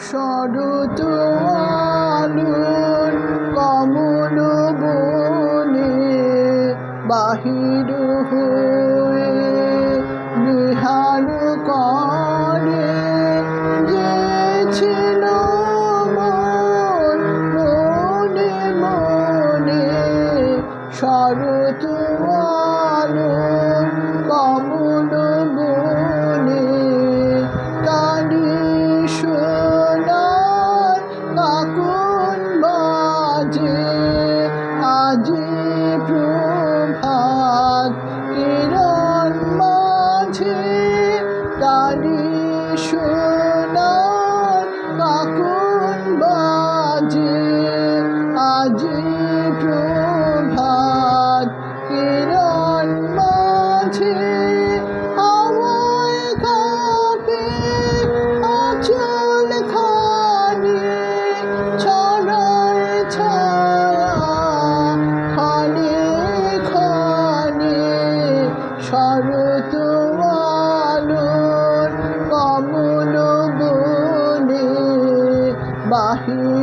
সরুত আলুর কমল বনে বাহির হয়ে বিহার করে গেছিল মনে মনে সরুত 听到你 คือ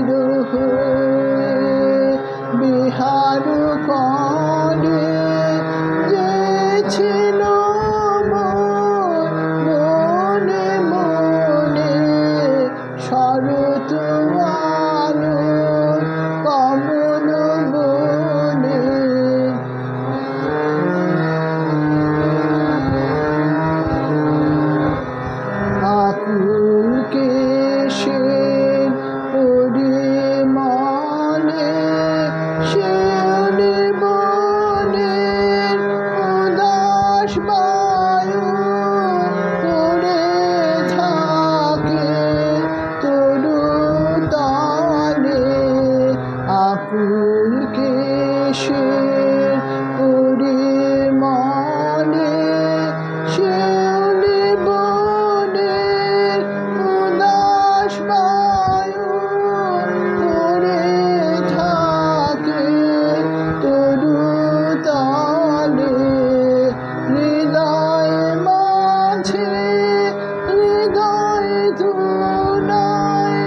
ধুলায়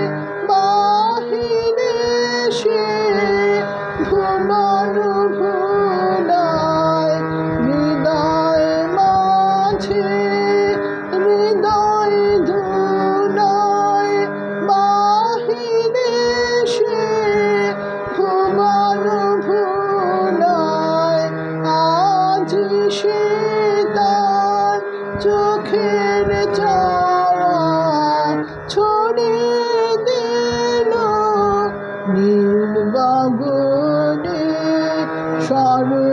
বাহিরে সে ধুলানো ধুলায় হৃদয় মাঝে, হৃদয় ধুলায় বাহিরে সে ধুলানো ধুলায় আজ সে তার চোখের চা sorry